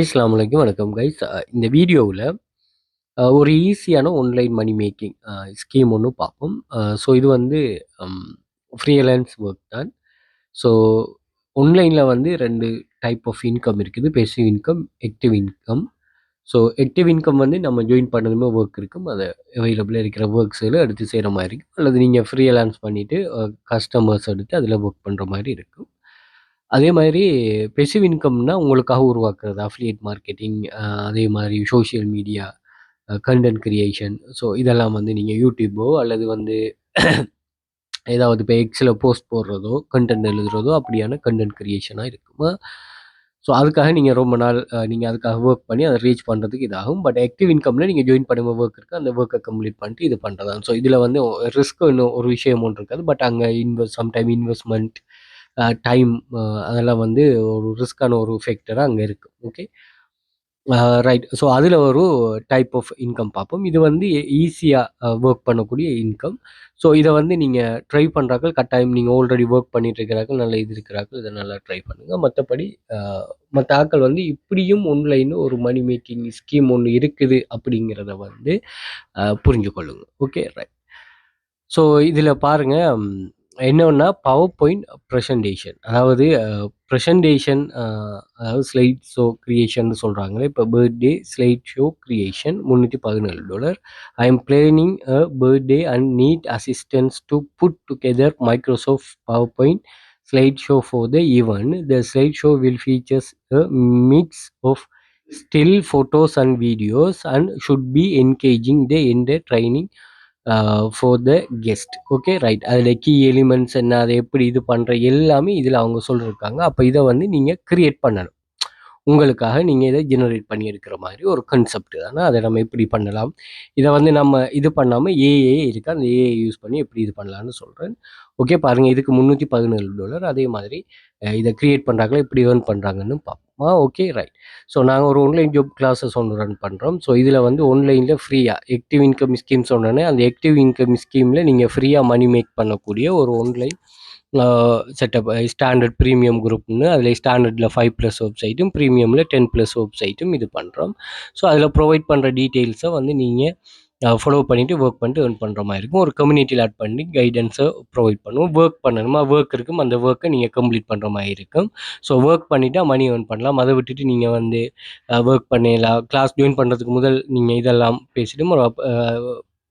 அஸ்ஸலாமு வணக்கம் கைஸ். இந்த வீடியோவில் ஒரு ஈஸியான ஆன்லைன் மணி மேக்கிங் ஸ்கீம் ஒன்று பார்ப்போம். ஸோ இது வந்து ஃப்ரீலான்ஸ் ஒர்க் தான். ஸோ ஒன்லைனில் வந்து ரெண்டு டைப் ஆஃப் இன்கம் இருக்குது. Passive income, active income. So active income வந்து நம்ம ஜாயின் பண்ணதுமே ஒர்க் இருக்கும். அது அவைலபிளாக இருக்கிற ஒர்க்ஸில் எடுத்து செய்கிற மாதிரி இருக்கும். அல்லது நீங்கள் ஃப்ரீலான்ஸ் பண்ணிட்டு பண்ணிவிட்டு கஸ்டமர்ஸ் எடுத்து அதில் ஒர்க் பண்ணுற மாதிரி இருக்கும். அதே மாதிரி பெசிவ் இன்கம்னா உங்களுக்காக உருவாக்குறது. அஃபிலியேட் மார்க்கெட்டிங் அதே மாதிரி social media, content content creation so இதெல்லாம் வந்து நீங்கள் யூடியூபோ அல்லது வந்து ஏதாவது இப்போ எக்ஸில் போஸ்ட் போடுறதோ, கன்டென்ட் எழுதுறதோ அப்படியான கண்டென்ட் கிரியேஷனாக இருக்குமா. ஸோ அதுக்காக நீங்கள் ரொம்ப நாள் நீங்கள் அதுக்காக ஒர்க் பண்ணி அதை ரீச் பண்ணுறதுக்கு இதாகும். பட் ஆக்டிவ் இன்கம்ல நீங்கள் ஜாயின் பண்ணும்போது ஒர்க் இருக்குது அந்த ஒர்க்கை கம்ப்ளீட் பண்ணிட்டு இது பண்ணுறதா ஸோ இதில் வந்து ரிஸ்க்ன்னு ஒரு விஷயம் ஒன்று இருக்காது. பட் அங்கே இன்வெஸ்ட் சம்டைம் இன்வெஸ்ட்மெண்ட் டைம் அதெல்லாம் வந்து ஒரு ரிஸ்க்கான ஒரு ஃபேக்டராக அங்கே இருக்குது ஓகே. ரைட். ஸோ அதில் ஒரு டைப் ஆஃப் இன்கம் பார்ப்போம். இது வந்து ஈஸியாக ஒர்க் பண்ணக்கூடிய இன்கம். ஸோ இதை வந்து நீங்கள் ட்ரை பண்ணுறாக்கள் கட்டாயம் நீங்கள் ஆல்ரெடி ஒர்க் பண்ணிட்டு இருக்கிறார்கள், நல்ல இது இருக்கிறார்கள். இதை நல்லா ட்ரை பண்ணுங்கள் மற்றபடி மற்ற ஆக்கள் ஆட்கள் வந்து இப்படியும் ஒன்லைன் ஒரு மணி மேக்கிங் ஸ்கீம் ஒன்று இருக்குது அப்படிங்கிறத வந்து அ புரிஞ்சு கொள்ளுங்க. ஓகே. ரைட். ஸோ இதில் பாருங்கள் என்ன என்னன்னா பவர் பாயிண்ட் ப்ரெசன்டேஷன் அதாவது ப்ரெசன்டேஷன் அதாவது ஸ்லைட் ஷோ க்ரியேஷன் சொல்கிறாங்களே இப்போ பர்த்டே ஸ்லைட் ஷோ க்ரியேஷன் முந்நூற்றி பதினேழு dollar I am planning a birthday and need assistance to put together Microsoft power point slide show for the event. The slide show will features a mix of still photos and videos and should be engaging the entertaining for the guest. Okay. Right. அதில் key elements என்ன, அதை எப்படி இது பண்ணுற எல்லாமே இதில் அவங்க சொல்லியிருக்காங்க. அப்போ இதை வந்து நீங்கள் க்ரியேட் பண்ணணும். உங்களுக்காக நீங்கள் இதை ஜெனரேட் பண்ணி எடுக்கிற மாதிரி ஒரு கன்செப்ட் தானே அதை நம்ம எப்படி பண்ணலாம்? இதை வந்து நம்ம இது பண்ணாமல் ஏஏ இருக்குது அந்த ஏஐ யூஸ் பண்ணி எப்படி இது பண்ணலான்னு சொல்கிறேன் ஓகே. பாருங்கள் இதுக்கு $317 அதே மாதிரி இதை க்ரியேட் பண்ணுறாங்களா எப்படி ஏர்ன் பண்ணுறாங்கன்னு பார்ப்போம். ஆ ஓகே. ரைட். ஸோ நாங்கள் ஒரு ஆன்லைன் ஜாப் கிளாஸஸ் ஒன்று ரன் பண்ணுறோம் ஸோ இதில் வந்து ஆன்லைனில் ஃப்ரீயாக ஆக்டிவ் இன்கம் ஸ்கீம் சொன்னோனே, அந்த ஆக்டிவ் இன்கம் ஸ்கீமில் நீங்கள் ஃப்ரீயாக மணி மேக் பண்ணக்கூடிய ஒரு ஆன்லைன் செட்டப் ஸ்டாண்டர்ட் ப்ரீமியம் குரூப்னு அதில் ஸ்டாண்டர்டில் ஃபைவ் ப்ளஸ் வெப்சைட்டும், ப்ரீமியமில் டென் ப்ளஸ் வெப்சைட்டும் இது பண்ணுறோம் ஸோ அதில் ப்ரொவைட் பண்ணுற டீட்டெயில்ஸை வந்து நீங்கள் ஃபாலோ பண்ணிவிட்டு ஒர்க் பண்ணிட்டு ஏர்ன் பண்ணுற மாதிரி இருக்கும். ஒரு கம்யூனிட்டியில் ஆட் பண்ணி கைடன்ஸை ப்ரொவைட் பண்ணுவோம். ஒர்க் பண்ணணுமா, ஒர்க் இருக்கும். அந்த ஒர்க்கை நீங்கள் கம்ப்ளீட் பண்ணுற மாதிரி இருக்கும். ஸோ ஒர்க் பண்ணிவிட்டா மணி ஏர்ன் பண்ணலாம். அதை விட்டுட்டு நீங்கள் வந்து ஒர்க் பண்ணிடலாம் கிளாஸ் ஜாயின் பண்ணுறதுக்கு முதல் நீங்கள் இதெல்லாம் பேசிட்டு ஒரு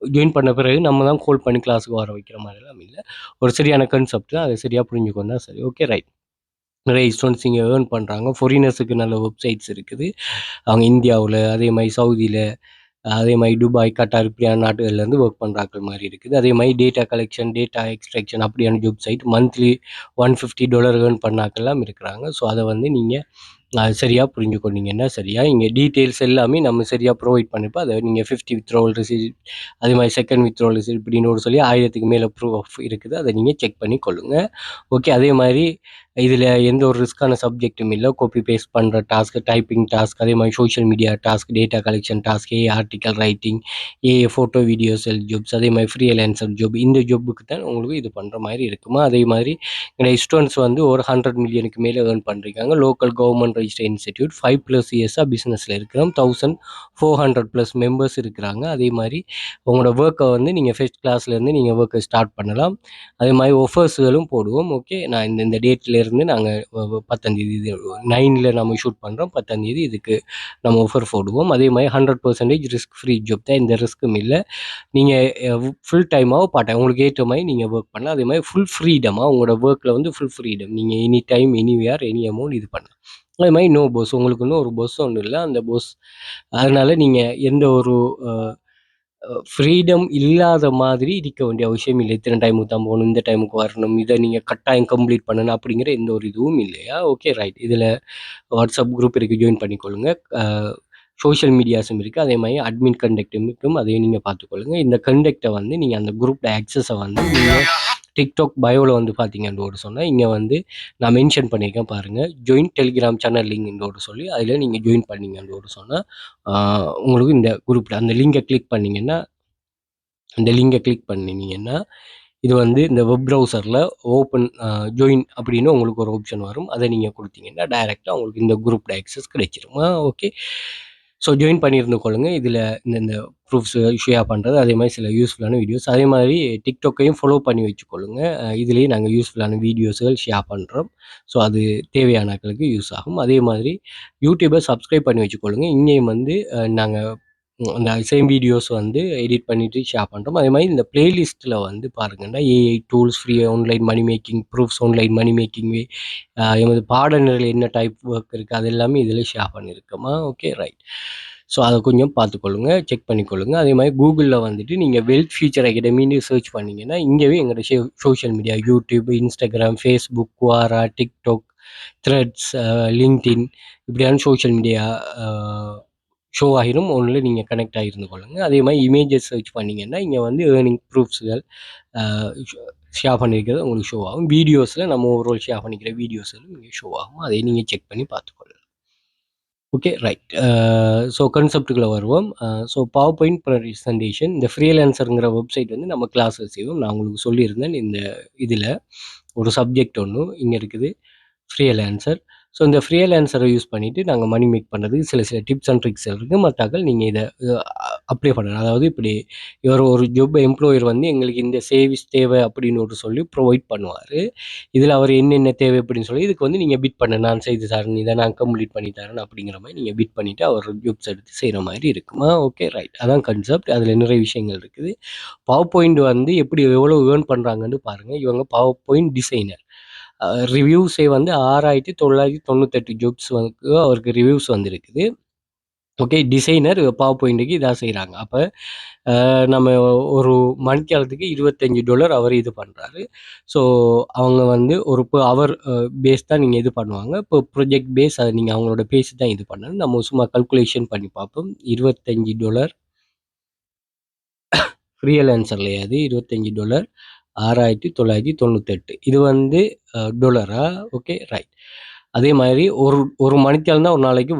ஜாயின் பண்ண பிறகு நம்ம தான் கால் பண்ணி கிளாஸுக்கு வர வைக்கிற மாதிரிலாம் இல்லை ஒரு சரியான கன்செப்ட் தான். அதை சரியாக புரிஞ்சுக்கொண்டா சரி. ஓகே. ரைட். நிறைய ஸ்டூடெண்ட்ஸ் இங்கே ஏர்ன் பண்ணுறாங்க ஃபாரினர்ஸுக்கு நல்ல வெப்சைட்ஸ் இருக்குது. அவங்க இந்தியாவில் அதே மாதிரி சவுதியில் அதே மாதிரி துபாய், கட்டார் இப்படியான நாடுகள்லேருந்து ஒர்க் பண்ணுறாக்கள் மாதிரி இருக்குது. அதே மாதிரி டேட்டா கலெக்ஷன், டேட்டா எக்ஸ்ட்ராக்ஷன் அப்படியான ஜாப் சைட் மந்த்லி $150 ஏர்ன் பண்ண இருக்கிறாங்க. ஸோ அதை வந்து நீங்கள் சரியாக சரியா புரிஞ்சு கொண்டீங்கன்னா சரியா, டீட்டெயில்ஸ் எல்லாமே நம்ம சரியாக ப்ரொவைட் பண்ணிப்போம். அத நீங்க 50 வித்ட்ராவல் ரிசீப்ட் அதே மாதிரி செகண்ட் வித்ரோல் ரிசீப்ட் இப்படின்னு ஒரு சொல்லி ஆயிரத்துக்கு மேலே ப்ரூஃப் இருக்குது. அதை நீங்கள் செக் பண்ணி கொள்ளுங்கள் ஓகே. அதே மாதிரி இதில் எந்த ஒரு ரிஸ்க்கான சப்ஜெக்டும் இல்லை காப்பி பேஸ்ட் பண்ணுற டாஸ்க், டைப்பிங் டாஸ்க், அதே மாதிரி social media task, data collection task, a article writing, a photo, video sell jobs அதே மாரி ஃப்ரீலான்சர் ஜாப். இந்த ஜாப்புக்கு தான் உங்களுக்கு இது பண்ணுற மாதிரி இருக்குமா. அதே மாதிரி நிறைய ஸ்டூடெண்ட்ஸ் வந்து ஒரு 100 மில்லியனுக்கு மேலே ஏர்ன் பண்ணிருக்காங்க. லோக்கல் கவர்ன்மென்ட் ரெஜிஸ்டர்ட் இன்ஸ்டிடியூட் 5+ இயர்ஸா பிசினஸ்ல இருக்கிறோம். 1400+ மெம்பர்ஸ் இருக்கிறாங்க. அதே மாதிரி உங்களோட ஒர்க்கை வந்து நீங்கள் ஃபஸ்ட் கிளாஸ்லேருந்து நீங்கள் ஒர்க்கை ஸ்டார்ட் பண்ணலாம். அதே மாதிரி ஆஃபர்ஸ்களும் போடுவோம். ஓகே. நான் இந்த இந்த டேட்டில் இருந்து நாங்கள் வ வ 10ஆம் தேதி இது நைனில் நம்ம ஷூட் பண்ணுறோம் 10ஆம் இதுக்கு நம்ம ஆஃபர் போடுவோம். அதே மாதிரி hundred percentage risk free job தான். எந்த ரிஸ்க்கும் இல்லை நீங்கள் ஃபுல் டைமாகவும் பார்ட் உங்களுக்கு ஏற்ற மாதிரி நீங்கள் ஒர்க் பண்ணலாம். அதே மாதிரி ஃபுல் ஃப்ரீடமாக உங்களோட ஒர்க்கில் வந்து ஃபுல் ஃப்ரீடம். நீங்கள் any time, anywhere, any amount இது பண்ணலாம். அதே மாதிரி நோ பஸ் உங்களுக்கு இன்னும் ஒரு பஸ் ஒன்றும் இல்லை அந்த பஸ் அதனால் நீங்கள் எந்த ஒரு ஃப்ரீடம் இல்லாத மாதிரி இருக்க வேண்டிய அவசியம் இல்லை இத்தனை டைமுக்கு தான் போகணும், இந்த டைமுக்கு வரணும், இதை நீங்கள் கட்டாயம் கம்ப்ளீட் பண்ணணும் அப்படிங்கிற எந்த ஒரு இதுவும் இல்லையா. ஓகே. ரைட். இதில் வாட்ஸ்அப் குரூப் இருக்குது ஜாயின் பண்ணிக்கொள்ளுங்க. சோஷியல் மீடியாஸும் இருக்குது அதே மாதிரி அட்மின் கண்டக்டும் இருக்கும். அதையும் நீங்கள் பார்த்துக்கொள்ளுங்கள் இந்த கண்டக்டை வந்து நீங்கள் அந்த குரூப்பில் ஆக்சஸை வந்து நீங்கள் டிக்டாக் பயோவில் வந்து பார்த்தீங்கன்னு சொன்னால் இங்கே வந்து நான் மென்ஷன் பண்ணியிருக்கேன் பாருங்கள் ஜாயின் டெலிகிராம் சேனல் லிங்க்ன்றோடு சொல்லி அதில் நீங்கள் ஜாயின் பண்ணீங்கன்னு சொன்னால் உங்களுக்கு இந்த குரூப்பில் அந்த லிங்கை கிளிக் பண்ணிங்கன்னா அந்த லிங்கை கிளிக் பண்ணினீங்கன்னா இது வந்து இந்த வெப் ப்ரௌசரில் ஓப்பன் ஜாயின் அப்படின்னு உங்களுக்கு ஒரு ஆப்ஷன் வரும். அதை நீங்கள் கொடுத்தீங்கன்னா டைரெக்டாக உங்களுக்கு இந்த குரூப் ஆக்சஸ் கிடைச்சிருமா. ஓகே ஸோ ஜாயின் பண்ணியிருந்து கொள்ளுங்க. இதில் இந்த இந்த ப்ரூஃப்ஸ் ஷேர் பண்ணுறது அதே மாதிரி சில யூஸ்ஃபுல்லான வீடியோஸ் அதே மாதிரி டிக்டாக்கையும் ஃபாலோ பண்ணி வச்சுக்கொள்ளுங்க. இதுலேயும் நாங்கள் யூஸ்ஃபுல்லான வீடியோஸ்கள் ஷேர் பண்ணுறோம் ஸோ அது தேவையானக்களுக்கு யூஸ் ஆகும். அதே மாதிரி யூடியூப்பை சப்ஸ்கிரைப் பண்ணி வச்சுக்கொள்ளுங்க. இங்கேயும் வந்து நாங்கள் அந்த சேம் வீடியோஸ் வந்து எடிட் பண்ணிவிட்டு ஷேர் பண்ணுறோம் அதே மாதிரி இந்த பிளேலிஸ்ட்டில் வந்து பாருங்கன்னா AI tools free online money making proofs online money making எமது பாடநிலையில் என்ன டைப் ஒர்க் இருக்குது அது எல்லாமே இதில் ஷேர் பண்ணியிருக்கோமா ஓகே ரைட் ஸோ அதை கொஞ்சம் பார்த்துக்கொள்ளுங்க செக் பண்ணிக்கொள்ளுங்க. அதே மாதிரி கூகுளில் வந்துட்டு நீங்கள் வெல்த் ஃபியூச்சர் அகாடமின்னு சர்ச் பண்ணிங்கன்னா இங்கேவே எங்களோட social media YouTube Instagram Facebook Quora TikTok Threads LinkedIn இப்படியான சோஷியல் மீடியா ஷோ ஆகிரும். ஒன்றில் நீங்கள் கனெக்ட் ஆகிருந்து கொள்ளுங்க. அதே மாதிரி இமேஜஸ் சர்ச் பண்ணிங்கன்னா இங்கே வந்து ஏர்னிங் ப்ரூஃப்ஸுகள் ஷேர் பண்ணியிருக்கிறது உங்களுக்கு ஷோ ஆகும். வீடியோஸில் நம்ம ஓவரால் ஷேர் பண்ணிக்கிற வீடியோஸில் இங்கே ஷோ ஆகும். அதை நீங்கள் செக் பண்ணி பார்த்துக்கொள்ளலாம் ஓகே ரைட் ஸோ கன்செப்டுக்குள்ளே வருவோம். ஸோ பவர் பாயிண்ட் ப்ரெசன்டேஷன் இந்த ஃப்ரீலான்சருங்கிற வெப்சைட் வந்து நம்ம கிளாஸஸ் செய்வோம். நான் உங்களுக்கு சொல்லியிருந்தேன் இந்த இதில். ஒரு சப்ஜெக்ட் ஒன்று இங்கே இருக்குது. ஃப்ரீலான்சர் ஸோ இந்த ஃப்ரீலான்சரை யூஸ் பண்ணிவிட்டு நாங்கள் மணி மேக் பண்ணுறதுக்கு சில சில டிப்ஸ் அண்ட் ட்ரிக்ஸ் இருக்குது மற்றாக்கள் நீங்கள் இதை அப்ளை பண்ணலாம். அதாவது இப்படி இவர் ஒரு ஜாப் எம்ப்ளாயர் வந்து எங்களுக்கு இந்த சேவிஸ் தேவை அப்படின்னு ஒரு சொல்லி ப்ரொவைட் பண்ணுவார். இதில் அவர் என்னென்ன தேவை அப்படின்னு சொல்லி இதுக்கு வந்து நீங்கள் பிட் பண்ண. நான் செய்து தரேன் இதை நான் கம்ப்ளீட் பண்ணி தரேன் அப்படிங்கிற மாதிரி நீங்கள் பிட் பண்ணிவிட்டு அவர் ஜாப்ஸ் எடுத்து செய்கிற மாதிரி இருக்குமா? ஓகே ரைட் அதான் கன்செப்ட் அதில் நிறைய விஷயங்கள் இருக்குது. பவர் பாயிண்ட் வந்து எப்படி எவ்வளோ ஏர்ன் பண்ணுறாங்கன்னு பாருங்கள் இவங்க பவர் பாயிண்ட் டிசைனர் ரிவ்யூஸே வந்து ஆறாயிரத்தி தொள்ளாயிரத்தி தொண்ணூத்தெட்டு ஜோக்ஸ் வந்து அவருக்கு ரிவ்யூஸ் வந்திருக்குது. ஓகே டிசைனர் பவர் பாயிண்ட்டுக்கு இதாக செய்கிறாங்க அப்போ நம்ம ஒரு மணிக்காலத்துக்கு இருபத்தஞ்சி டாலர் அவர் இது பண்ணுறாரு ஸோ அவங்க வந்து ஒரு இப்போ அவர் பேஸ் தான் நீங்கள் இது பண்ணுவாங்க. இப்போ ப்ரொஜெக்ட் பேஸ் அதை நீங்கள் அவங்களோட பேசி தான் இது பண்ணணும். நம்ம சும்மா கல்குலேஷன் பண்ணி பார்ப்போம். இருபத்தஞ்சி டாலர் ஃப்ரீயல் அது? இருபத்தஞ்சி டாலர் ஆறாயிரத்தி தொள்ளாயிரத்தி தொண்ணூத்தெட்டு. இது வந்து டொலரா ஓகே ரைட் அதே மாதிரி ஒரு ஒரு மணித்தாள் தான் ஒரு நாளைக்கு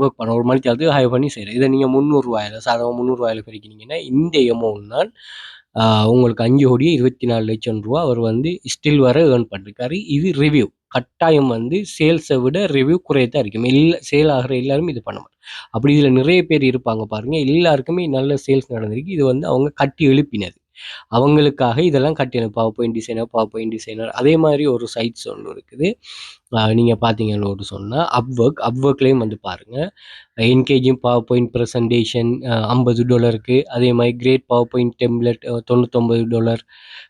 ஒர்க் பண்ண ஒரு மணித்தாளுக்கு ஹை பண்ணி செய்கிறேன் இதை நீங்கள் முந்நூறுரூவாயில் சாதாரண முந்நூறுரூவாயில் பிரிக்கினீங்கன்னா இந்த எமௌண்ட் தான் உங்களுக்கு அஞ்சு கோடியே இருபத்தி நாலு லட்சம் ரூபா அவர் வந்து ஸ்டில் வர ஏர்ன் பண்ணிருக்காரு இது ரிவ்யூ கட்டாயம் வந்து சேல்ஸை விட ரிவ்யூ குறையத்தான் இருக்கும். இல்லை சேல் ஆகிற எல்லாருமே இது பண்ண மாட்டோம் அப்படி இதில் நிறைய பேர் இருப்பாங்க பாருங்கள் எல்லாருக்குமே நல்ல சேல்ஸ் நடந்திருக்கு. இது வந்து அவங்க கட்டி எழுப்பினது. அவங்களுக்காக இதெல்லாம் கட்டின power point designer power point designer அதே மாதிரி ஒரு சைட்ஸ் ஒன்று இருக்குது. நீங்கள் பார்த்தீங்கன்னு ஒரு சொன்னால் அப்ஒர்க் அப்ஒர்க்லேயும் வந்து பாருங்கள் என்கேஜியும் பவர் பாயிண்ட் ப்ரெசன்டேஷன் ஐம்பது டாலருக்கு அதே மாதிரி கிரேட் பவர் பாயிண்ட் டெம்லெட் தொண்ணூத்தொம்பது டாலர்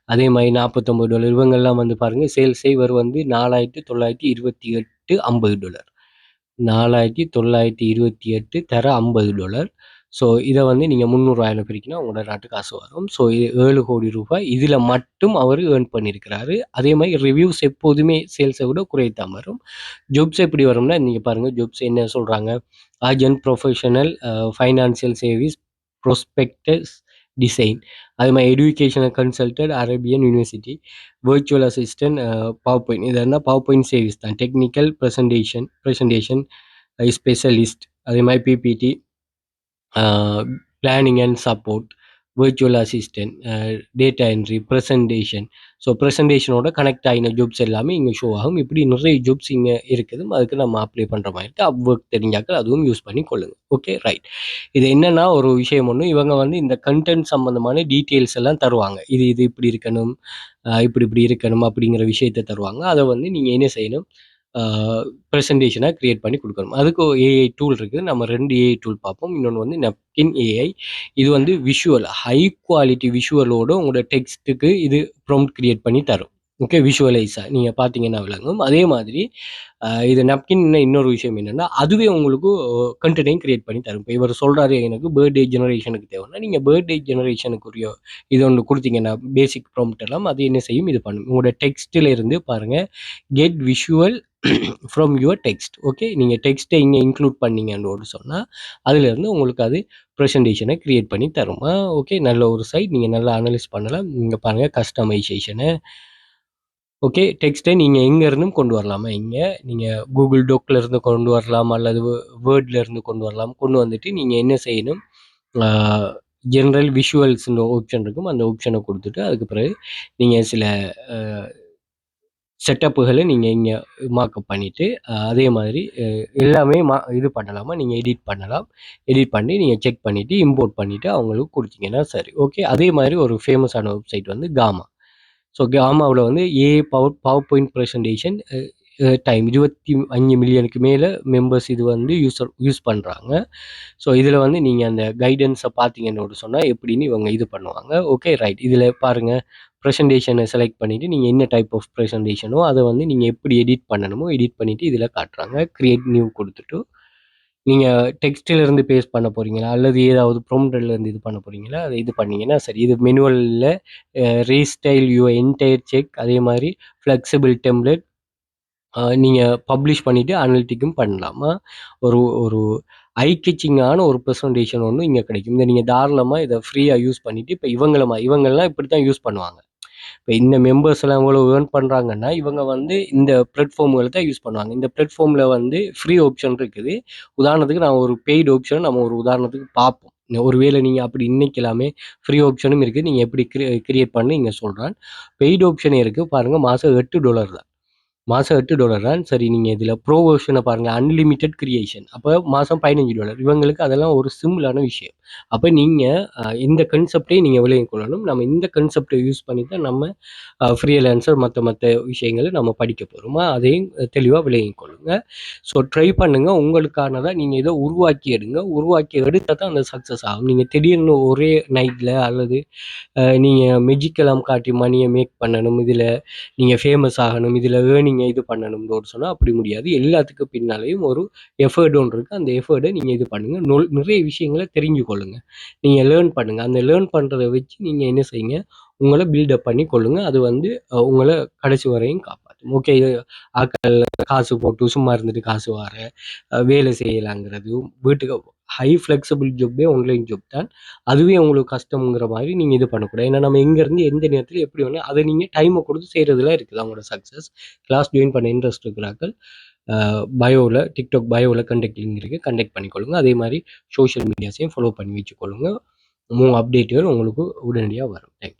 அதே மாதிரி நாற்பத்தொம்பது டாலர் இவங்கெல்லாம் வந்து பாருங்கள் சேல்ஸ் இவர் வந்து நாலாயிரத்தி தொள்ளாயிரத்தி இருபத்தி எட்டு ஐம்பது டாலர் நாலாயிரத்தி தொள்ளாயிரத்தி இருபத்தி எட்டு தர ஐம்பது டாலர் ஸோ இதை வந்து நீங்கள் முந்நூறுவாயில் பிரிக்கினா உங்களோட நாட்டு காசு வரும். ஸோ இது ஏழு கோடி ரூபாய். இதில் மட்டும் அவர் ஏர்ன் பண்ணியிருக்கிறாரு அதே மாதிரி ரிவ்யூஸ் எப்போதுமே சேல்ஸை விட குறைத்தான் வரும். ஜோப்ஸ் எப்படி வரும்னா நீங்கள் பாருங்கள் ஜாப்ஸ் என்ன சொல்கிறாங்க agent professional financial service prospectus design அதே மாதிரி educational consulted Arabian university virtual assistant power point இதெல்லாம் பவர் பாயிண்ட் சர்வீஸ் தான். டெக்னிக்கல் ப்ரெசன்டேஷன் ப்ரெசன்டேஷன் ஸ்பெஷலிஸ்ட் அதே மாதிரி PPT planning and support virtual assistant data entry presentation so ப்ரெசன்டேஷனோட connect ஆகின jobs எல்லாமே இங்கே show ஆகும். இப்படி நிறைய ஜாப்ஸ் இங்கே இருக்குது அதுக்கு நம்ம அப்ளை பண்ணுற மாதிரி இருக்குது அப் ஒர்க் தெரிஞ்சாக்கள் அதுவும் யூஸ் பண்ணி கொள்ளுங்கள் ஓகே ரைட் இது என்னென்னா ஒரு விஷயம் ஒன்று இவங்க வந்து இந்த கண்டென்ட் சம்மந்தமான டீட்டெயில்ஸ் எல்லாம் தருவாங்க. இது இது இப்படி இருக்கணும் இப்படி இப்படி இருக்கணும் அப்படிங்கிற விஷயத்தை தருவாங்க. அதை வந்து நீங்கள் என்ன செய்யணும்? ப்ரெசன்டேஷனாக க்ரியேட் பண்ணி கொடுக்கணும். அதுக்கு ஏஐ டூல் இருக்குது. நம்ம ரெண்டு ஏஐ டூல் பார்ப்போம். இன்னொன்று வந்து நெப்கின் ஏஐ இது வந்து விஷுவல் ஹை குவாலிட்டி விஷுவலோடு உங்களோட டெக்ஸ்ட்டுக்கு இது ப்ரொம்ட் க்ரியேட் பண்ணி தரும். ஓகே விஷுவலைஸாக நீங்கள் பார்த்தீங்கன்னா விளங்கும். அதே மாதிரி இது நப்கின் இன்னொரு விஷயம் என்னென்னா அதுவே உங்களுக்கு கண்டென்ட்டையும் க்ரியேட் பண்ணி தரும். இப்போ இவர் சொல்கிறாரு எனக்கு பேர்டே ஜெனரேஷனுக்கு தேவைன்னா நீங்கள் பேர்டே ஜெனரேஷனுக்குரிய இது ஒன்று கொடுத்தீங்கன்னா பேசிக் ப்ராம்ப்ட் எல்லாம் அது என்ன செய்யும்? இது பண்ணும். உங்களோட டெக்ஸ்ட்டில் இருந்து பாருங்கள் get visual from your text okay நீங்கள் டெக்ஸ்ட்டை இங்கே இன்க்ளூட் பண்ணீங்கன்னு சொன்னால் அதுலேருந்து உங்களுக்கு அது ப்ரெசன்டேஷனை க்ரியேட் பண்ணி தரும். ஓகே நல்ல ஒரு சைட் நீங்கள் நல்லா அனலைஸ் பண்ணலாம். நீங்கள் பாருங்கள் கஸ்டமைசேஷனை ஓகே டெக்ஸ்ட்டை நீங்கள் எங்கேருந்தும் கொண்டு வரலாமா? இங்கே நீங்கள் கூகுள் டோக்கில் இருந்து கொண்டு வரலாம் அல்லது வேர்டில் இருந்து கொண்டு வரலாம். கொண்டு வந்துட்டு நீங்கள் என்ன செய்யணும்? ஜென்ரல் விஷுவல்ஸ்ன்ற ஆப்ஷன் இருக்கும். அந்த ஆப்ஷனை கொடுத்துட்டு அதுக்கு பிறகு நீங்கள் சில செட்டப்புகளை நீங்கள் இங்கே மார்க்கப் பண்ணிவிட்டு அதே மாதிரி எல்லாமே மா இது பண்ணலாமா? நீங்கள் எடிட் பண்ணலாம். எடிட் பண்ணி நீங்கள் செக் பண்ணிவிட்டு இம்போர்ட் பண்ணிவிட்டு அவங்களுக்கு கொடுத்தீங்கன்னா சரி. ஓகே அதே மாதிரி ஒரு ஃபேமஸான வெப்சைட் வந்து காமா ஸோ காமாவில் வந்து a power power point presentation time இருபத்தி அஞ்சு மில்லியனுக்கு மேலே மெம்பர்ஸ் இது வந்து யூஸர் யூஸ் பண்ணுறாங்க ஸோ இதில் வந்து நீங்கள் அந்த கைடன்ஸை பார்த்தீங்கன்னு சொன்னால் எப்படின்னு இவங்க இது பண்ணுவாங்க. ஓகே ரைட் இதில் பாருங்கள் ப்ரெசன்டேஷனை செலக்ட் பண்ணிவிட்டு நீங்கள் என்ன டைப் ஆஃப் ப்ரெசன்டேஷனோ அதை வந்து நீங்கள் எப்படி எடிட் பண்ணணுமோ எடிட் பண்ணிவிட்டு இதில் காட்டுறாங்க. க்ரியேட் நியூ கொடுத்துட்டு நீங்கள் டெக்ஸ்டிலேருந்து பேஸ்ட் பண்ண போகிறீங்களா அல்லது ஏதாவது ப்ரோம்டர்லேருந்து இது பண்ண போகிறீங்களா அதை இது பண்ணீங்கன்னா சரி. இது மெனுவலில் ரீஸ்டைல் யூ என்டையர் செக் அதே மாதிரி ஃப்ளெக்சிபிள் டெம்ப்ளெட் நீங்கள் பப்ளிஷ் பண்ணிவிட்டு அனலிட்டிக்கும் பண்ணலாமா. ஒரு ஒரு ஐ கிச்சிங்கான ஒரு ப்ரெசன்டேஷன் ஒன்று இங்கே கிடைக்கும். இந்த நீங்கள் தாராளமாக இதை ஃப்ரீயாக யூஸ் பண்ணிவிட்டு இப்போ இவங்களமா இவங்கெல்லாம் இப்படி தான் யூஸ் பண்ணுவாங்க. இப்போ இந்த மெம்பர்ஸ் எல்லாம் எவ்வளோ ஏர்ன் பண்ணுறாங்கன்னா இவங்க வந்து இந்த பிளாட்ஃபார்ம்களை தான் யூஸ் பண்ணுவாங்க. இந்த பிளாட்ஃபார்மில் வந்து ஃப்ரீ ஆப்ஷன் இருக்குது. உதாரணத்துக்கு நான் ஒரு பெய்டு ஆப்ஷன் நம்ம ஒரு உதாரணத்துக்கு பார்ப்போம். ஒருவேளை நீங்கள் அப்படி இன்னைக்கெல்லாமே ஃப்ரீ ஆப்ஷனும் இருக்குது நீங்கள் எப்படி கிரி கிரியேட் பண்ணி இங்கே சொல்கிறேன் பெய்டு ஆப்ஷனே இருக்குது பாருங்கள் மாதம் எட்டு டாலர் தான். மாதம் எட்டு டாலர் தான். சரி நீங்கள் இதில் ப்ரோ வெர்ஷனை பாருங்கள் அன்லிமிட்டெட் கிரியேஷன் அப்போ மாதம் பதினஞ்சு டாலர் இவங்களுக்கு அதெல்லாம் ஒரு சிம்பிளான விஷயம். அப்போ நீங்கள் இந்த கன்செப்டே நீங்கள் விளையும் கொள்ளணும். நம்ம இந்த கன்செப்டை யூஸ் பண்ணி தான் நம்ம ஃப்ரீலான்சர் மற்ற மற்ற விஷயங்களை நம்ம படிக்க போகிறோமா அதையும் தெளிவாக விளையும் கொள்ளுங்கள் ஸோ ட்ரை பண்ணுங்கள் உங்களுக்கானதாக நீங்கள் இதை உருவாக்கி எடுங்க. உருவாக்கி எடுத்தால் தான் அந்த சக்ஸஸ் ஆகும். நீங்கள் திடீர்னு ஒரே நைட்டில் அல்லது நீங்கள் மெஜிக்கெல்லாம் காட்டி மணியை மேக் பண்ணணும். இதில் நீங்கள் ஃபேமஸ் ஆகணும். இதில் நீங்கள் இது பண்ணணும்னு சொன்னால் அப்படி முடியாது. எல்லாத்துக்கு பின்னாலேயும் ஒரு எஃபர்ட் ஒன்று இருக்குது அந்த எஃபர்டை நீங்கள் இது பண்ணுங்கள் நொல் நிறைய விஷயங்களை தெரிஞ்சு கொள்ளுங்கள் நீங்கள் லேர்ன் பண்ணுங்கள் அந்த லேர்ன் பண்ணுறத வச்சு நீங்கள் என்ன செய்யுங்க? உங்களை பில்டப் பண்ணி கொள்ளுங்கள் அது வந்து உங்களை கடைசி வரையும் காப்பாற்றும் ஓகே ஆக்கள் காசு போட்டு சும்மா இருந்துட்டு காசு வர வேலை செய்யலாங்கிறது வீட்டுக்கு ஹை ஃப்ளெக்சிபிள் ஜாப்பே ஆன்லைன் ஜாப் தான். அதுவே உங்களுக்கு கஷ்டம்ங்கிற மாதிரி நீங்கள் இது பண்ணக்கூடாது. ஏன்னா நம்ம எங்கேருந்து எந்த நேரத்தில் எப்படி வேணும் அதை நீங்கள் டைமை கொடுத்து செய்கிறதுல இருக்குது. அவங்களோட சக்ஸஸ் கிளாஸ் ஜாயின் பண்ண இன்ட்ரெஸ்ட் இருக்கிறார்கள். பயோவில் டிக்டாக் பயோவில் கண்டக்ட் லிங்க் இருக்குது கண்டெக்ட் பண்ணிக்கொள்ளுங்க. அதே மாதிரி சோஷியல் மீடியாஸையும் ஃபாலோ பண்ணி வச்சுக்கொள்ளுங்க. மூணு அப்டேட்டுகள் உங்களுக்கு உடனடியாக வரும். தேங்க்யூ